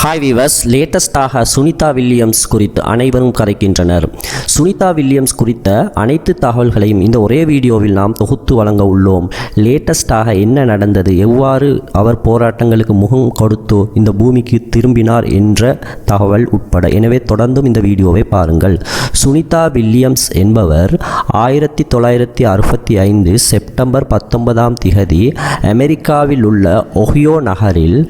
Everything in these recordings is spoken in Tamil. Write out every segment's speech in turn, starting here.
ஹாய் வீவர்ஸ் லேட்டஸ்டாக சுனிதா வில்லியம்ஸ் குறித்து அனைவரும் கரைக்கின்றனர் சுனிதா வில்லியம்ஸ் குறித்த அனைத்து தகவல்களையும் இந்த ஒரே வீடியோவில் நாம் தொகுத்து வழங்க உள்ளோம். லேட்டஸ்டாக என்ன நடந்தது எவ்வாறு அவர் போராட்டங்களுக்கு முகம் கொடுத்து இந்த பூமிக்கு திரும்பினார் என்ற தகவல் உட்பட. எனவே தொடர்ந்தும் இந்த வீடியோவை பாருங்கள். சுனிதா வில்லியம்ஸ் என்பவர் ஆயிரத்தி தொள்ளாயிரத்தி அறுபத்தி ஐந்து செப்டம்பர் பத்தொன்பதாம் திகதி அமெரிக்காவில் உள்ள ஒஹியோ நகரில்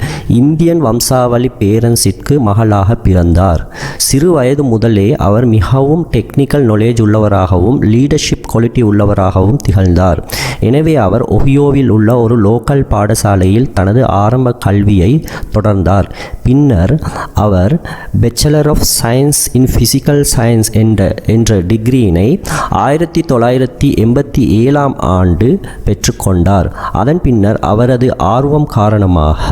இந்தியன் வம்சாவளி பேர் கிளியரன்ஸிற்கு மகளாக பிறந்தார். சிறு வயது முதலே அவர் மிகவும் டெக்னிக்கல் நாலேஜ் உள்ளவராகவும் லீடர்ஷிப் குவாலிட்டி உள்ளவராகவும் திகழ்ந்தார். எனவே அவர் ஒஹியோவில் உள்ள ஒரு லோக்கல் பாடசாலையில் தனது ஆரம்ப கல்வியை தொடர்ந்தார். பின்னர் அவர் bachelor of science in physical science என்ற என்ற டிகிரியினை ஆயிரத்தி தொள்ளாயிரத்தி எண்பத்தி ஏழாம் ஆண்டு பெற்றுக்கொண்டார். அதன் பின்னர் அவரது ஆர்வம் காரணமாக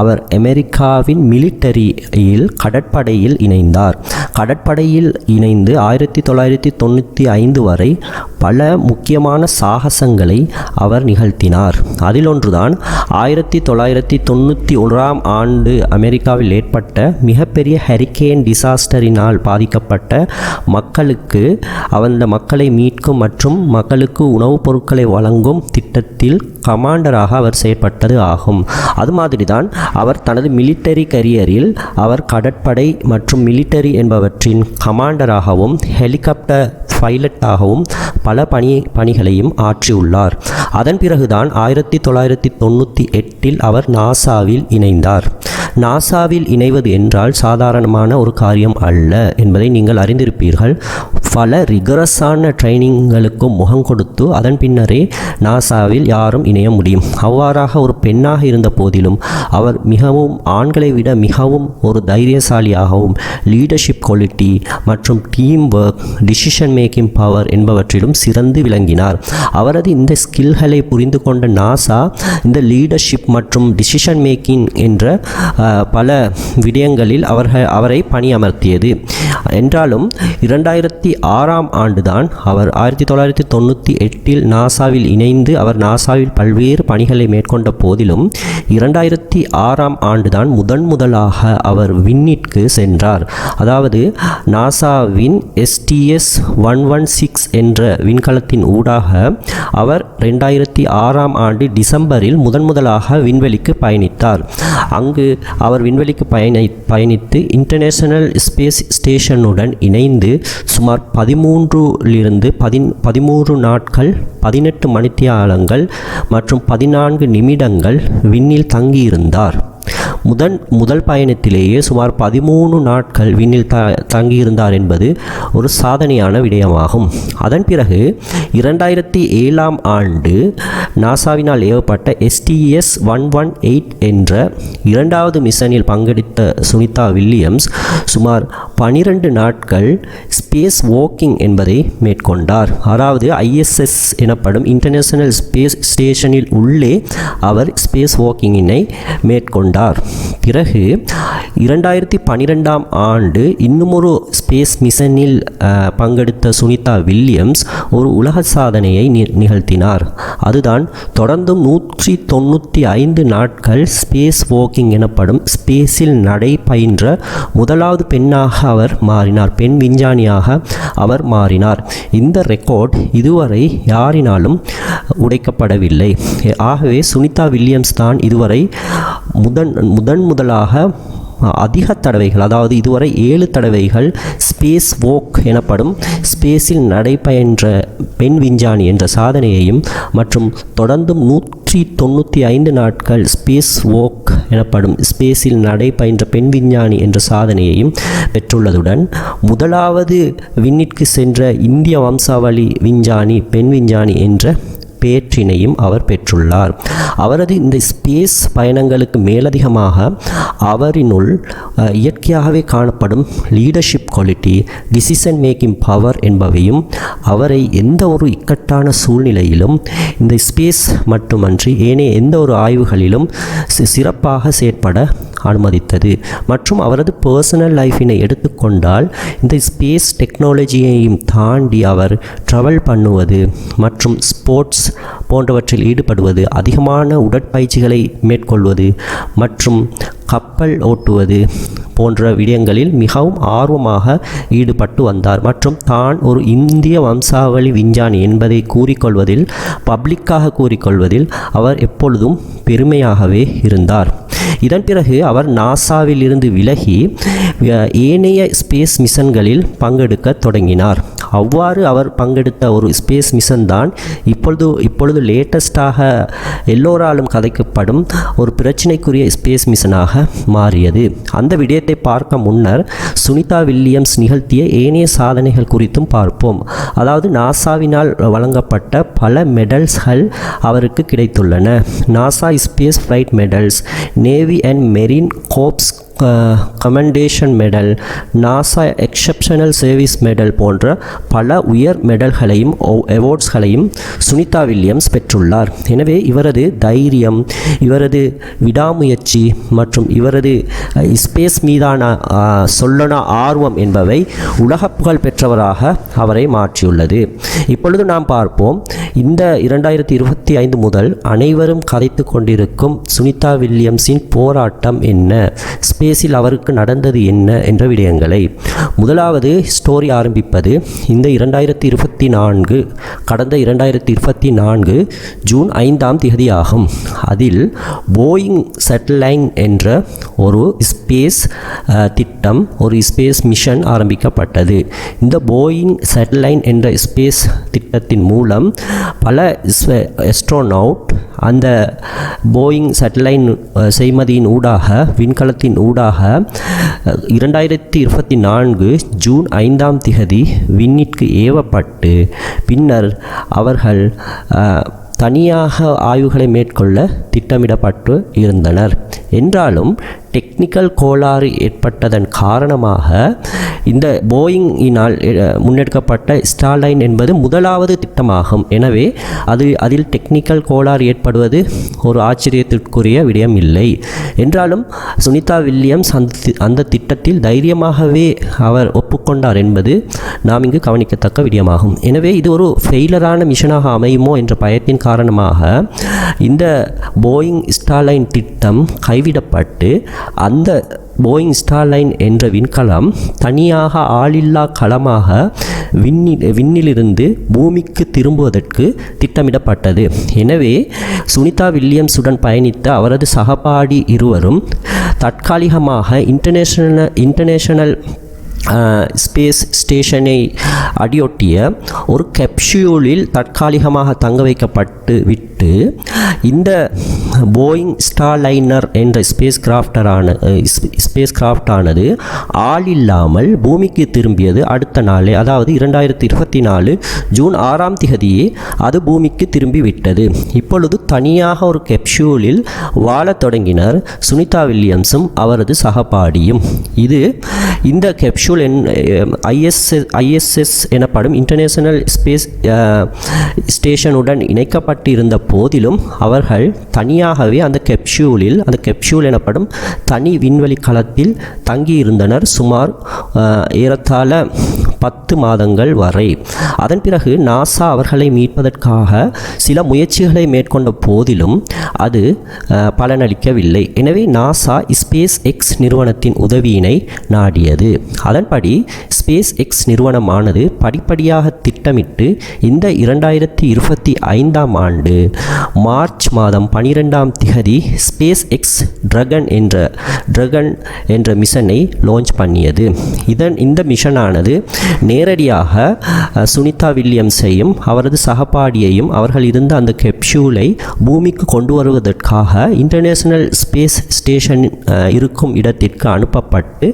அவர் அமெரிக்காவின் மிலிட்டரியில் கடற்படையில் இணைந்தார். கடற்படையில் இணைந்து ஆயிரத்தி தொள்ளாயிரத்தி தொண்ணூற்றி ஐந்து வரை பல முக்கியமான சாகசங்களை அவர் நிகழ்த்தினார். அதில் ஒன்றுதான் ஆயிரத்தி தொள்ளாயிரத்தி தொண்ணூற்றி ஒன்றாம் ஆண்டு அமெரிக்காவில் ஏற்பட்ட மிகப்பெரிய ஹரிக்கேன் டிசாஸ்டரினால் பாதிக்கப்பட்ட மக்களுக்கு அந்த மக்களை மீட்கும் மற்றும் மக்களுக்கு உணவுப் பொருட்களை வழங்கும் திட்டத்தில் கமாண்டராக அவர் செயற்பட்டது ஆகும். அது மாதிரி தான் அவர் தனது மிலிட்டரி கரியரில் அவர் கடற்படை மற்றும் மிலிட்டரி என்பவற்றின் கமாண்டராகவும் ஹெலிகாப்டர் பைலட்டாகவும் பல பணி பணிகளையும் ஆற்றியுள்ளார். அதன் பிறகுதான் ஆயிரத்தி தொள்ளாயிரத்தி தொண்ணூற்றி எட்டில் அவர் நாசாவில் இணைந்தார். நாசாவில் இணைவது என்றால் சாதாரணமான ஒரு காரியம் அல்ல என்பதை நீங்கள் அறிந்திருப்பீர்கள். பல ரிகரஸான ட்ரைனிங்களுக்கும் முகம் கொடுத்து அதன் பின்னரே நாசாவில் யாரும் இணைய முடியும். அவ்வாறாக ஒரு பெண்ணாக இருந்த போதிலும் அவர் மிகவும் ஆண்களை விட மிகவும் ஒரு தைரியசாலியாகவும் லீடர்ஷிப் குவாலிட்டி மற்றும் team work decision making power என்பவற்றிலும் சிறந்து விளங்கினார். அவரது இந்த ஸ்கில்களை புரிந்து கொண்ட நாசா இந்த லீடர்ஷிப் மற்றும் டிசிஷன் மேக்கிங் என்ற பல விடயங்களில் அவர்கள் அவரை பணியமர்த்தியது. என்றாலும் இரண்டாயிரத்தி ஆறாம் ஆண்டுதான் அவர் ஆயிரத்தி தொள்ளாயிரத்தி தொண்ணூற்றி எட்டில் நாசாவில் இணைந்து அவர் நாசாவில் பல்வேறு பணிகளை மேற்கொண்ட போதிலும் இரண்டாயிரத்தி ஆறாம் ஆண்டுதான் முதன் முதலாக அவர் விண்ணிற்கு சென்றார். அதாவது நாசாவின் எஸ்டிஎஸ் ஒன் ஒன் சிக்ஸ் என்ற விண்கலத்தின் ஊடாக அவர் ரெண்டாயிரத்தி ஆறாம் ஆண்டு டிசம்பரில் முதன் முதலாக விண்வெளிக்கு பயணித்தார். அங்கு அவர் விண்வெளிக்கு பயணி பயணித்து இன்டர்நேஷனல் ஸ்பேஸ் ஸ்டேஷனுடன் இணைந்து சுமார் பதிமூன்றிலிருந்து பதின் பதிமூன்று நாட்கள் பதினெட்டு மணித்தியாலங்கள் மற்றும் பதினான்கு நிமிடங்கள் விண்ணில் தங்கியிருந்தார். முதன் முதல் பயணத்திலேயே சுமார் பதிமூணு நாட்கள் விண்ணில் த தங்கியிருந்தார் என்பது ஒரு சாதனையான விடயமாகும். அதன் பிறகு இரண்டாயிரத்தி ஏழாம் ஆண்டு நாசாவினால் ஏவப்பட்ட எஸ்டிஎஸ் ஒன் ஒன் எயிட் என்ற இரண்டாவது மிஷனில் பங்கெடுத்த சுனிதா வில்லியம்ஸ் சுமார் பனிரெண்டு நாட்கள் ஸ்பேஸ் வாக்கிங் என்பதை மேற்கொண்டார். அதாவது ஐஎஸ்எஸ் எனப்படும் இன்டர்நேஷனல் ஸ்பேஸ் ஸ்டேஷனில் உள்ளே அவர் ஸ்பேஸ் வாக்கிங்கினை மேற்கொண்டார். பிறகு இரண்டாயிரத்தி பன்னிரெண்டாம் ஆண்டு இன்னுமொரு ஸ்பேஸ் மிஷனில் பங்கெடுத்த சுனிதா வில்லியம்ஸ் ஒரு உலக சாதனையை நி- நிகழ்த்தினார். அதுதான் தொடர்ந்தும் நூற்றி தொண்ணூற்றி ஐந்து நாட்கள் ஸ்பேஸ் வாக்கிங் எனப்படும் ஸ்பேஸில் நடை பயின்ற முதலாவது பெண்ணாக அவர் மாறினார். பெண் விஞ்ஞானியாக அவர் மாறினார். இந்த ரெக்கார்ட் இதுவரை யாரினாலும் உடைக்கப்படவில்லை. ஆகவே சுனிதா வில்லியம்ஸ் தான் இதுவரை முதன் முதன் முதலாக அதிக தடவைகள் அதாவது இதுவரை ஏழு தடவைகள் ஸ்பேஸ் வோக் எனப்படும் ஸ்பேஸில் நடைபயின்ற பெண் விஞ்ஞானி என்ற சாதனையையும் மற்றும் தொடர்ந்தும் நூற்றி தொண்ணூற்றி ஐந்து நாட்கள் ஸ்பேஸ் வோக் எனப்படும் ஸ்பேஸில் நடைபயின்ற பெண் விஞ்ஞானி என்ற சாதனையையும் பெற்றுள்ளதுடன் முதலாவது விண்ணிற்கு சென்ற இந்திய வம்சாவளி விஞ்ஞானி பெண் விஞ்ஞானி என்ற பேற்றினையும் அவர் பெற்றுள்ளார். அவரது இந்த ஸ்பேஸ் பயணங்களுக்கு மேலதிகமாக அவரினுள் இயற்கையாகவே காணப்படும் leadership quality decision making power என்பவையும் அவரை எந்த ஒரு இக்கட்டான சூழ்நிலையிலும் இந்த ஸ்பேஸ் மட்டுமன்றி ஏனைய எந்த ஒரு ஆய்வுகளிலும் சிறப்பாக செயற்பட அனுமதித்தது. மற்றும் அவரது பர்சனல் லைஃபினை எடுத்துக்கொண்டால் இந்த ஸ்பேஸ் டெக்னாலஜியையும் தாண்டி அவர் ட்ராவல் பண்ணுவது மற்றும் ஸ்போர்ட்ஸ் போன்றவற்றில் ஈடுபடுவது அதிகமான உடற்பயிற்சிகளை மேற்கொள்வது மற்றும் கப்பல் ஓட்டுவது போன்ற விடயங்களில் மிகவும் ஆர்வமாக ஈடுபட்டு வந்தார். மற்றும் தான் ஒரு இந்திய வம்சாவளி விஞ்ஞானி என்பதை கூறிக்கொள்வதில் பப்ளிக்காக கூறிக்கொள்வதில் அவர் எப்பொழுதும் பெருமையாகவே இருந்தார். இதன் பிறகு அவர் நாசாவில் இருந்து விலகி ஏனைய ஸ்பேஸ் மிஷன்களில் பங்கெடுக்க தொடங்கினார். அவ்வாறு அவர் பங்கெடுத்த ஒரு ஸ்பேஸ் மிஷன் தான் இப்பொழுது இப்பொழுது லேட்டஸ்டாக எல்லோராலும் கதைக்கப்படும் ஒரு பிரச்சினைக்குரிய ஸ்பேஸ் மிஷனாக மாறியது. அந்த விடயத்தை பார்க்க முன்னர் சுனிதா வில்லியம்ஸ் நிகழ்த்திய ஏனைய சாதனைகள் குறித்தும் பார்ப்போம். அதாவது நாசாவினால் வழங்கப்பட்ட பல மெடல்ஸ்கள் அவருக்கு கிடைத்துள்ளன. NASA space flight medals navy and marine corps commendation medal NASA exceptional service medal போன்ற பல உயர் மெடல்களையும் அவார்ட்ஸ்களையும் சுனிதா வில்லியம்ஸ் பெற்றுள்ளார். எனவே இவரது தைரியம் இவரது விடாமுயற்சி மற்றும் இவரது ஸ்பேஸ் மீதான சொல்லன ஆர்வம் என்பவை உலக புகழ் பெற்றவராக அவரை மாற்றியுள்ளது. இப்பொழுது நாம் பார்ப்போம். இந்த இரண்டாயிரத்தி இருபத்தி ஐந்து முதல் அனைவரும் கதைத்து கொண்டிருக்கும் சுனிதா வில்லியம்ஸின் போராட்டம் என்ன? ஸ்பேஸில் அவருக்கு நடந்தது என்ன என்ற விடயங்களை முதலாவது ஸ்டோரி ஆரம்பிப்பது இந்த இரண்டாயிரத்தி இருபத்தி நான்கு கடந்த இரண்டாயிரத்தி இருபத்தி நான்கு ஜூன் ஐந்தாம் தேதி ஆகும் அதில் போயிங் செட்டலைன் என்ற ஒரு ஸ்பேஸ் திட்டம் ஒரு ஸ்பேஸ் மிஷன் ஆரம்பிக்கப்பட்டது. இந்த போயிங் சேட்டலைன் என்ற ஸ்பேஸ் திட்டத்தின் மூலம் பல எஸ்ட்ரோனவுட் அந்த போயிங் சேட்டலைன் செய்மதியின் ஊடாக விண்கலத்தின் ஊடாக முன்னதாக இரண்டாயிரத்தி இருபத்தி நான்கு ஜூன் ஐந்தாம் திகதி விண்ணிற்கு ஏவப்பட்டு பின்னர் அவர்கள் தனியாக ஆய்வுகளை மேற்கொள்ள திட்டமிடப்பட்டு இருந்தனர். என்றாலும் டெக்னிக்கல் கோளாறு ஏற்பட்டதன் காரணமாக இந்த போயிங்கினால் முன்னெடுக்கப்பட்ட ஸ்டார்லைன் என்பது முதலாவது திட்டமாகும். எனவே அது அதில் டெக்னிக்கல் கோளாறு ஏற்படுவது ஒரு ஆச்சரியத்திற்குரிய விடயம் இல்லை என்றாலும் சுனிதா வில்லியம்ஸ் அந்த தி- அந்த திட்டத்தில் தைரியமாகவே அவர் ஒப்புக்கொண்டார் என்பது நாம் இங்கு கவனிக்கத்தக்க விடயமாகும். எனவே இது ஒரு ஃபெயிலரான மிஷனாக அமையுமோ என்ற பயத்தின் காரணமாக இந்த போயிங் ஸ்டார்லைன் திட்டம் கைவிடப்பட்டு அந்த போயிங் ஸ்டார்லைன் என்ற விண்கலம் தனியாக ஆளில்லா களமாக விண்ணில் விண்ணிலிருந்து பூமிக்கு திரும்புவதற்கு திட்டமிடப்பட்டது. எனவே சுனிதா வில்லியம்ஸுடன் பயணித்த அவரது சகபாடி இருவரும் தற்காலிகமாக இன்டர்நேஷனல் இன்டர்நேஷனல் ஸ்பேஸ் ஸ்டேஷனை அடியொட்டிய ஒரு கெப்சியூலில் தற்காலிகமாக தங்க வைக்கப்பட்டு விட்டு இந்த போயிங் ஸ்டார்லைனர் என்ற ஸ்பேஸ் கிராஃப்டரான ஸ்பேஸ் கிராஃப்டானது ஆள் இல்லாமல் பூமிக்கு திரும்பியது அடுத்த நாளே அதாவது இரண்டாயிரத்தி இருபத்தி நாலு ஜூன் ஆறாம் திகதியே அது பூமிக்கு திரும்பி விட்டது இப்பொழுது தனியாக ஒரு கெப்சியூலில் வாழத் தொடங்கினர் சுனிதா வில்லியம்ஸும் அவரது சகபாடியும். இது இந்த கெப்சூல் என் ஐஎஸ்எஸ் ஐஎஸ்எஸ் எனப்படும் இன்டர்நேஷனல் ஸ்பேஸ் ஸ்டேஷனுடன் eh, இணைக்கப்பட்டு இருந்த போதிலும் அவர்கள் தனியாகவே அந்த கெப்ஷூலில் அந்த கெப்சூல் எனப்படும் தனி விண்வெளி களத்தில் தங்கியிருந்தனர். சுமார் eh, ஏறத்தாழ பத்து மாதங்கள் வரை. அதன் பிறகு நாசா அவர்களை மீட்பதற்காக சில முயற்சிகளை மேற்கொண்ட போதிலும் அது பலனளிக்கவில்லை. எனவே நாசா ஸ்பேஸ் எக்ஸ் நிறுவனத்தின் உதவியினை நாடியது. அதன்படி ஸ்பேஸ் எக்ஸ் நிறுவனமானது படிப்படியாக திட்டமிட்டு இந்த இரண்டாயிரத்தி இருபத்தி ஐந்தாம் ஆண்டு மார்ச் மாதம் பனிரெண்டாம் திகதி ஸ்பேஸ் எக்ஸ் ட்ரகன் என்ற ட்ரகன் என்ற மிஷனை லான்ச் பண்ணியது. இதன் இந்த மிஷனானது நேரடியாக சுனிதா வில்லியம்ஸையும் அவரது சகபாடியையும் அவர்கள் இருந்த அந்த கெப்ஷூலை பூமிக்கு கொண்டு வருவதற்காக இன்டர்நேஷனல் ஸ்பேஸ் ஸ்டேஷன் இருக்கும் இடத்திற்கு அனுப்பப்பட்டு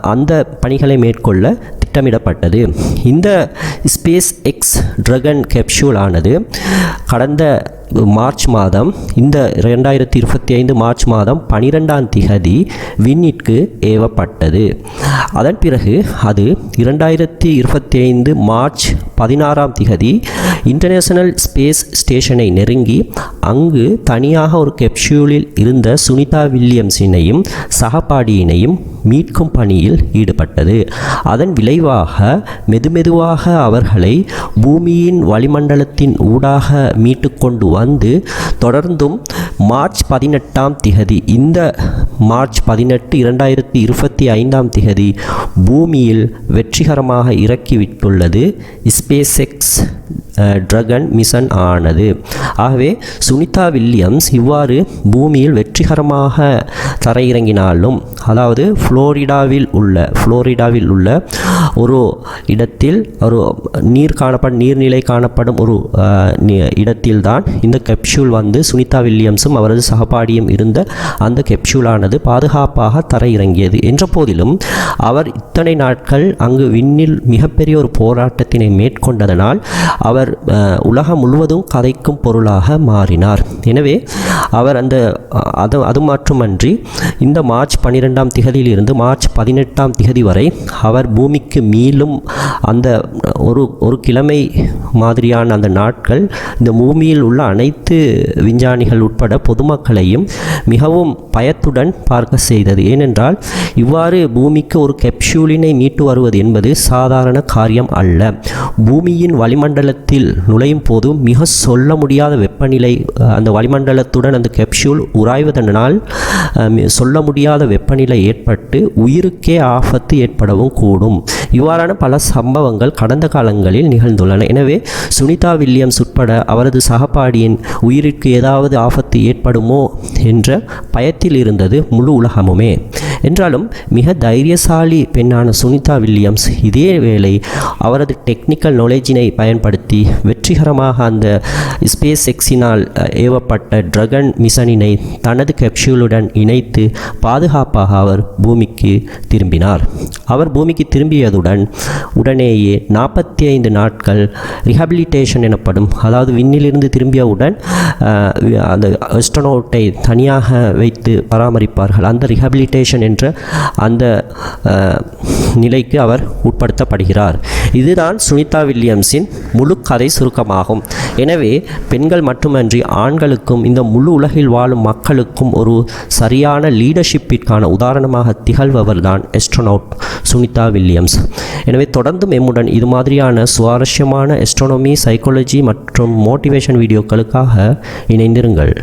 அந்த பணிகளை மேற்கொள்ள திட்டமிடப்பட்டது. இந்த ஸ்பேஸ் எக்ஸ் ட்ரகன் கேப்சூல் ஆனது கடந்த மார்ச் மாதம் இந்த ரெண்டாயிரத்தி இருபத்தி ஐந்து மார்ச் மாதம் பனிரெண்டாம் திகதி விண்ணிற்கு ஏவப்பட்டது. அதன் பிறகு அது இரண்டாயிரத்தி இருபத்தி ஐந்து மார்ச் பதினாறாம் திகதி இன்டர்நேஷனல் ஸ்பேஸ் ஸ்டேஷனை நெருங்கி அங்கு தனியாக ஒரு கெப்ஷூலில் இருந்த சுனிதா வில்லியம்ஸினையும் சகபாடியினையும் மீட்கும் பணியில் ஈடுபட்டது. அதன் விளைவாக மெதுமெதுவாக அவர்களை பூமியின் வளிமண்டலத்தின் ஊடாக மீட்டு கொண்டு வந்து தொடர்ந்தும் மார்ச் பதினெட்டாம் திகதி இந்த மார்ச் பதினெட்டு இரண்டாயிரத்தி இருபத்தி ஐந்தாம் திகதி பூமியில் வெற்றிகரமாக இறக்கிவிட்டுள்ளது ஸ்பேஸ்எக்ஸ் ட்ரகன் மிஷன் ஆனது. ஆகவே சுனிதா வில்லியம்ஸ் இவ்வாறு பூமியில் வெற்றிகரமாக தரையிறங்கினாலும் அதாவது ஃப்ளோரிடாவில் உள்ள ஃப்ளோரிடாவில் உள்ள ஒரு இடத்தில் ஒரு நீர் காணப்படும் நீர்நிலை காணப்படும் ஒரு இடத்தில் தான் இடத்தில்தான் இந்த கெப்சூல் வந்து சுனிதா வில்லியம்ஸும் அவரது சகபாடியும் இருந்த அந்த கெப்சூலானது பாதுகாப்பாக தரையிறங்கியது. என்ற போதிலும் அவர் இத்தனை நாட்கள் அங்கு விண்ணில் மிகப்பெரிய ஒரு போராட்டத்தினை மேற்கொண்டதனால் அவர் உலகம் முழுவதும் கதைக்கும் பொருளாக மாறினார். எனவே அவர் அந்த அது அது மட்டுமன்றி இந்த மார்ச் பன்னிரெண்டாம் திகதியிலிருந்து மார்ச் பதினெட்டாம் திகதி வரை அவர் பூமிக்கு மீளும் அந்த ஒரு ஒரு ஒரு கிழமை மாதிரியான அந்த நாட்கள் இந்த பூமியில் உள்ள அனைத்து விஞ்ஞானிகள் உட்பட பொதுமக்களையும் மிகவும் பயத்துடன் பார்க்க செய்தது. ஏனென்றால் இவ்வாறு பூமிக்கு ஒரு கெப்சூலினை மீட்டு வருவது என்பது சாதாரண காரியம் அல்ல. பூமியின் வளிமண்டலத்தில் நுழையும் போது மிக சொல்ல முடியாத வெப்பநிலை அந்த வளிமண்டலத்துடன் அந்த கெப்சூல் உராய்வதனால் சொல்ல முடியாத வெப்பநிலை ஏற்பட்டு உயிருக்கே ஆபத்து ஏற்படவும் கூடும். இவ்வாறான பல சம்பவங்கள் கடந்த காலங்களில் நிகழ்ந்துள்ளன. எனவே சுனிதா வில்லியம்ஸ் உட்பட அவரது சகபாடியின் உயிருக்கு ஏதாவது ஆபத்து ஏற்படுமோ என்ற பயத்தில் இருந்தது முழு உலகமுமே. என்றாலும் மிக தைரியசாலி பெண்ணான சுனிதா வில்லியம்ஸ் இதே வேளை அவரது டெக்னிக்கல் நாலேஜினை பயன்படுத்தி வெற்றிகரமாக அந்த ஸ்பேஸ் எக்ஸினால் ஏவப்பட்ட ட்ரகன் மிஷனினை தனது கெப்சூலுடன் இணைத்து பாதுகாப்பாக அவர் பூமிக்கு திரும்பினார். அவர் பூமிக்கு திரும்பியதுடன் உடனேயே நாற்பத்தி ஐந்து நாட்கள் ரிஹபிலிட்டேஷன் எனப்படும் அதாவது விண்ணிலிருந்து திரும்பியவுடன் அந்த அஸ்ட்ரோனோட்டை தனியாக வைத்து பராமரிப்பார்கள். அந்த ரிஹபிலிட்டேஷன் என்ற அந்த நிலைக்கு அவர் உட்படுத்தப்படுகிறார். இதுதான் சுனிதா வில்லியம்ஸின் முழு கதை சுருக்கமாகும். எனவே பெண்கள் மட்டுமன்றி ஆண்களுக்கும் இந்த முழு உலகில் வாழும் மக்களுக்கும் ஒரு சரியான லீடர்ஷிப்பிற்கான உதாரணமாக திகழ்பவர் தான் எஸ்ட்ரோனவுட் சுனிதா வில்லியம்ஸ். எனவே தொடர்ந்து எம்முடன் இது மாதிரியான சுவாரஸ்யமான எஸ்ட்ரோனமி சைக்காலஜி மற்றும் மோட்டிவேஷன் வீடியோக்களுக்காக இணைந்திருங்கள்.